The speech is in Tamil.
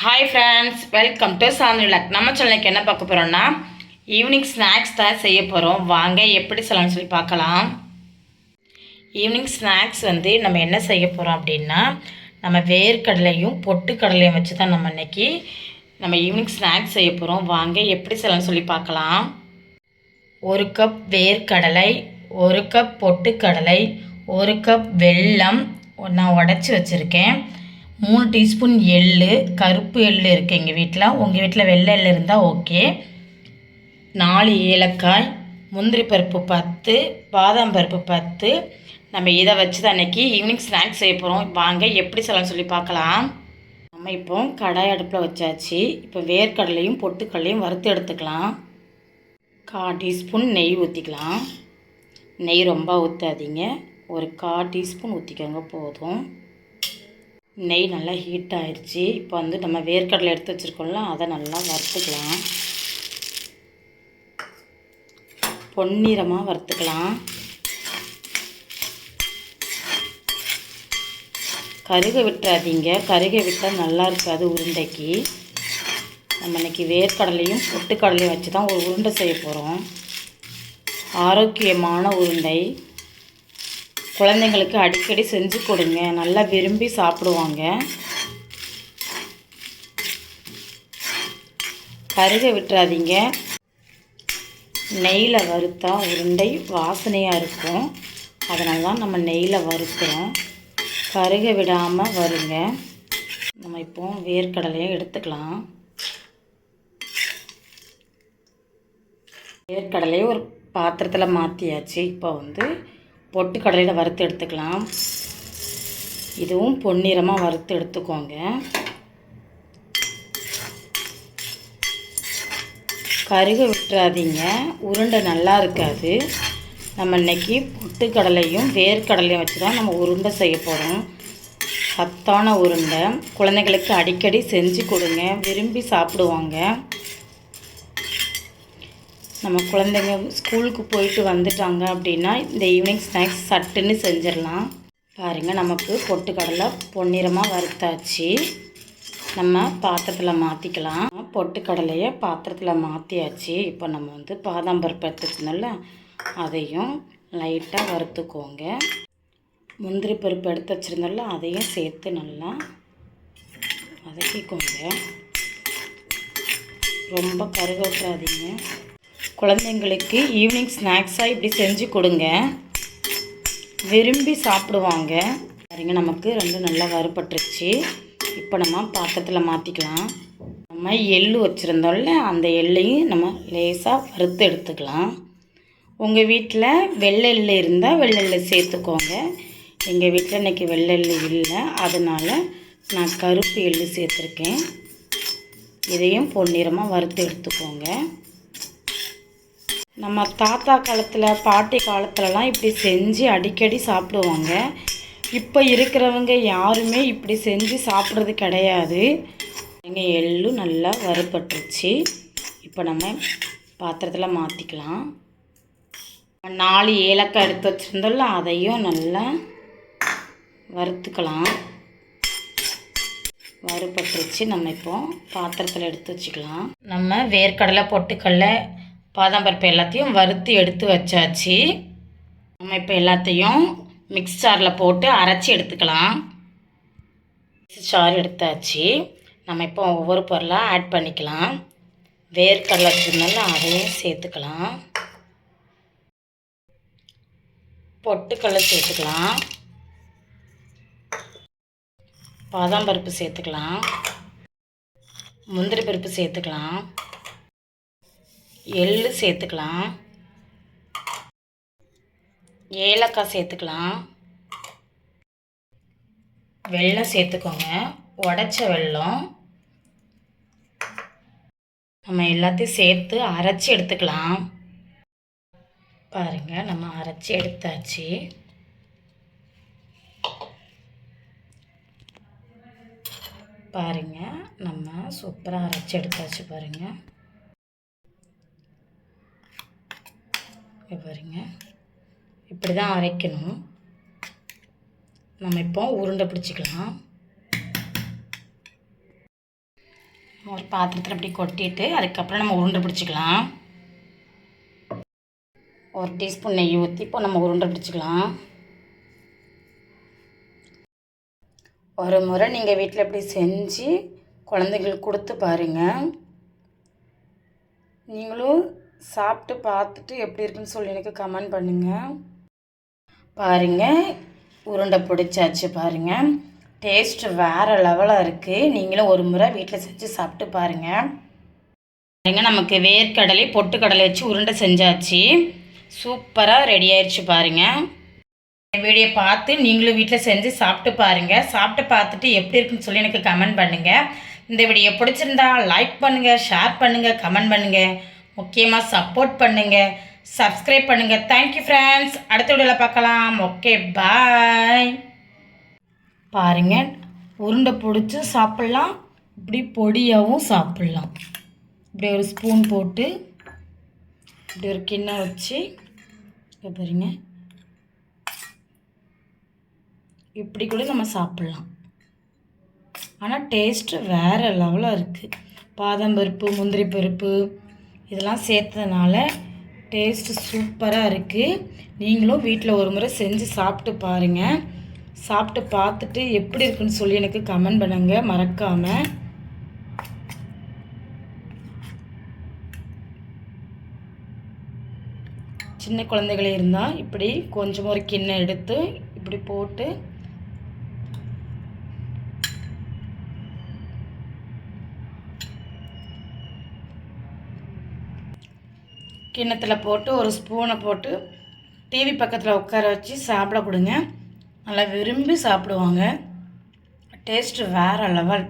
Hi friends welcome to Santhilak நம்ம சேனலுக்கு என்ன பார்க்க போகிறோம்னா ஈவினிங் ஸ்நாக்ஸ் தான் செய்ய போகிறோம் வாங்க எப்படி சொல்லலாம்னு சொல்லி பார்க்கலாம். ஈவினிங் ஸ்நாக்ஸ் வந்து நம்ம என்ன செய்ய போகிறோம் அப்படின்னா நம்ம வேர்க்கடலையும் பொட்டுக்கடலையும் வச்சு தான் நம்ம இன்றைக்கி நம்ம ஈவினிங் ஸ்நாக்ஸ் செய்ய போகிறோம் வாங்க எப்படி செய்யலாம்னு சொல்லி பார்க்கலாம். ஒரு கப் வேர்க்கடலை ஒரு கப் பொட்டுக்கடலை ஒரு கப் வெல்லம் நான் உடச்சி வச்சுருக்கேன். மூணு டீஸ்பூன் எள்ளு கருப்பு எள் இருக்குது எங்கள் வீட்டில் உங்கள் வீட்டில் வெள்ளை எள்ளு இருந்தால் ஓகே. நாலு ஏலக்காய் முந்திரி பருப்பு பத்து பாதாம் பருப்பு பத்து. நம்ம இதை வச்சு தான் அன்றைக்கி ஈவினிங் ஸ்நாக்ஸ் செய்ய போகிறோம் வாங்க எப்படி செய்யலாம்னு சொல்லி பார்க்கலாம். நம்ம இப்போ கடாய் அடுப்பில் வச்சாச்சு. இப்போ வேர்க்கடலையும் பொட்டுக்கடலையும் வறுத்து எடுத்துக்கலாம். கா டீஸ்பூன் நெய் ஊற்றிக்கலாம் நெய் ரொம்ப ஊற்றாதீங்க ஒரு கா டீஸ்பூன் ஊற்றிக்கோங்க போதும். நெய் நல்லா ஹீட் ஆயிடுச்சு இப்போ வந்து நம்ம வேர்க்கடலை எடுத்து வச்சுருக்கோம்ல அதை நல்லா வறுத்துக்கலாம். பொன்னிறமாக வறுத்துக்கலாம். கருக விட்டுறாதீங்க. கருக விட்டால் நல்லா இருக்காது உருண்டைக்கு. நம்ம இன்றைக்கி வேர்க்கடலையும் பொட்டுக்கடலையும் வச்சு தான் ஒரு உருண்டை செய்ய போகிறோம் ஆரோக்கியமான உருண்டை. குழந்தைங்களுக்கு அடிக்கடி செஞ்சு கொடுங்க. நல்லா விரும்பி சாப்பிடுவாங்க. கருக விட்டுறாதீங்க. நெய்யில் வறுத்தா உருண்டை வாசனையாக இருக்கும். அதனால தான் நம்ம நெய்யில் வறுக்கிறோம். கருக விடாமல் வருங்க. நம்ம இப்போ வேர்க்கடலையை எடுத்துக்கலாம். வேர்க்கடலையை ஒரு பாத்திரத்தில் மாற்றியாச்சு இப்போ வந்து பொட்டு கடலையில் வறுத்து எடுத்துக்கலாம். இதுவும் பொன்னிறமாக வறுத்து எடுத்துக்கோங்க. கருக விட்டுறாதீங்க. உருண்டை நல்லா இருக்காது. நம்ம இன்னைக்கு பொட்டுக்கடலையும் வேர்க்கடலையும் வச்சு தான் நம்ம உருண்டை செய்ய போகிறோம் சத்தான உருண்டை. குழந்தைங்களுக்கு அடிக்கடி செஞ்சு கொடுங்க. விரும்பி சாப்பிடுவாங்க. நம்ம குழந்தைங்க ஸ்கூலுக்கு போயிட்டு வந்துட்டாங்க அப்படின்னா இந்த ஈவினிங் ஸ்நாக்ஸ் சட்டுன்னு செஞ்சிடலாம். பாருங்கள் நமக்கு பொட்டுக்கடலை பொன்னிறமாக வறுத்தாச்சு. நம்ம பாத்திரத்தில் மாற்றிக்கலாம் பொட்டுக்கடலையை பாத்திரத்தில் மாற்றியாச்சு இப்போ நம்ம வந்து பாதாம் பருப்பு எடுத்துக்கணும்ல அதையும் லைட்டாக வறுத்துக்கோங்க. முந்திரி பருப்பு எடுத்து வச்சுருந்தோம்ல அதையும் சேர்த்து நல்லா வதக்கிக்கோங்க. ரொம்ப கருக விட்டுறாதீங்க குழந்தைங்களுக்கு ஈவினிங் ஸ்நாக்ஸாக இப்படி செஞ்சு கொடுங்க. விரும்பி சாப்பிடுவாங்க. பாருங்க நமக்கு ரெண்டு நல்லா வறுபட்டுருச்சு. இப்போ நம்ம பாத்திரத்தில் மாற்றிக்கலாம் நம்ம எள்ளு வச்சுருந்தோம்ல அந்த எள்ளையும் நம்ம லேசாக வறுத்து எடுத்துக்கலாம். உங்கள் வீட்டில் வெள்ளெள்ளு இருந்தால் வெள்ளெள்ளு சேர்த்துக்கோங்க. எங்கள் வீட்டில் இன்றைக்கி வெள்ளெள்ளு இல்லை. அதனால் நான் கருப்பு எள்ளு சேர்த்துருக்கேன். இதையும் பொன்னிறமாக வறுத்து எடுத்துக்கோங்க. நம்ம தாத்தா காலத்தில் பாட்டி காலத்துலலாம் இப்படி செஞ்சு அடிக்கடி சாப்பிடுவாங்க. இப்போ இருக்கிறவங்க யாருமே இப்படி செஞ்சு சாப்பிட்றது கிடையாது. எங்கள் எள்ளும் நல்லா வறுபட்டுருச்சு. இப்போ நம்ம பாத்திரத்தில் மாற்றிக்கலாம் நாலு ஏலக்காய் எடுத்து வச்சுருந்தோம்ல அதையும் நல்லா வறுத்துக்கலாம். வறுபட்டுருச்சு. நம்ம இப்போ பாத்திரத்தில் எடுத்து வச்சுக்கலாம். நம்ம வேர்க்கடலை பொட்டுக்கடலை பாதாம் பருப்பு எல்லாத்தையும் வறுத்து எடுத்து வச்சாச்சு. நம்ம இப்போ எல்லாத்தையும் மிக்ஸ் போட்டு அரைச்சி எடுத்துக்கலாம். மிக்ஸ் எடுத்தாச்சு. நம்ம இப்போ ஒவ்வொரு பொருளாக ஆட் பண்ணிக்கலாம். வேர்க்கடலை வச்சுருந்தால அதையும் சேர்த்துக்கலாம். பொட்டுக்கடலை சேர்த்துக்கலாம். பாதாம் பருப்பு சேர்த்துக்கலாம். முந்திரி பருப்பு சேர்த்துக்கலாம். எள்ளு சேர்த்துக்கலாம். ஏலக்காய் சேர்த்துக்கலாம். வெல்லம் சேர்த்துக்கோங்க. உடச்ச வெல்லம். நம்ம எல்லாத்தையும் சேர்த்து அரைச்சி எடுத்துக்கலாம். பாருங்கள் நம்ம அரைச்சி எடுத்தாச்சு. பாருங்கள் நம்ம சூப்பராக அரைச்சி எடுத்தாச்சு பாருங்கள் பாருங்க. இப்படி தான் அரைக்கணும். நம்ம இப்போ உருண்டை பிடிச்சிக்கலாம். ஒரு பாத்திரத்தில் அப்படி கொட்டிட்டு அதுக்கப்புறம் நம்ம உருண்டை பிடிச்சிக்கலாம். ஒரு டீஸ்பூன் நெய் ஊற்றி இப்போ நம்ம உருண்டை பிடிச்சிக்கலாம். ஒரு முறை நீங்கள் வீட்டில் இப்படி செஞ்சு குழந்தைங்களுக்கு கொடுத்து பாருங்கள் நீங்களும் சாப்பிட்டு பார்த்துட்டு எப்படி இருக்குன்னு சொல்லி எனக்கு கமெண்ட் பண்ணுங்கள் பாருங்கள் உருண்டை பிடிச்சாச்சு பாருங்கள் டேஸ்ட் வேறு லெவலாக இருக்குது நீங்களும் ஒரு முறை வீட்டில் செஞ்சு சாப்பிட்டு பாருங்கள் பாருங்க நமக்கு வேர்க்கடலை பொட்டுக்கடலை வச்சு உருண்டை செஞ்சாச்சு. சூப்பராக ரெடி ஆயிடுச்சு பாருங்கள் வீடியோ பார்த்து நீங்களும் வீட்டில் செஞ்சு சாப்பிட்டு பாருங்கள் சாப்பிட்டு பார்த்துட்டு எப்படி இருக்குன்னு சொல்லி எனக்கு கமெண்ட் பண்ணுங்கள் இந்த வீடியோ பிடிச்சிருந்தா லைக் பண்ணுங்கள் ஷேர் பண்ணுங்கள் கமெண்ட் பண்ணுங்கள் முக்கியமாக சப்போர்ட் பண்ணுங்கள் சப்ஸ்கிரைப் பண்ணுங்கள் தேங்க்யூ ஃப்ரெண்ட்ஸ் அடுத்த வீடியோவில் பார்க்கலாம். ஓகே பாய் பாருங்கள் உருண்டை பிடிச்சி சாப்பிட்லாம். இப்படி பொடியாகவும் சாப்பிட்லாம். இப்படி ஒரு ஸ்பூன் போட்டு இப்படி ஒரு கிண்ணம் வச்சு பாருங்க. இப்படி கூட நம்ம சாப்பிட்லாம். ஆனால் டேஸ்ட்டு வேறு லெவலாக இருக்குது பாதாம் பருப்பு முந்திரி பருப்பு இதெல்லாம் சேர்த்ததுனால டேஸ்ட்டு சூப்பராக இருக்குது நீங்களும் வீட்டில் ஒரு முறை செஞ்சு சாப்பிட்டு பாருங்கள் சாப்பிட்டு பார்த்துட்டு எப்படி இருக்குன்னு சொல்லி எனக்கு கமெண்ட் பண்ணுங்கள் மறக்காமல் சின்ன குழந்தைகள் இருந்தால் இப்படி கொஞ்சம் ஒரு கிண்ணம் எடுத்து இப்படி போட்டு கிண்ணத்தில் போட்டு ஒரு ஸ்பூனை போட்டு டிவி பக்கத்தில் உட்கார வச்சு சாப்பிட கொடுங்க. நல்லா விரும்பி சாப்பிடுவாங்க. டேஸ்ட்டு வேறு லெவல்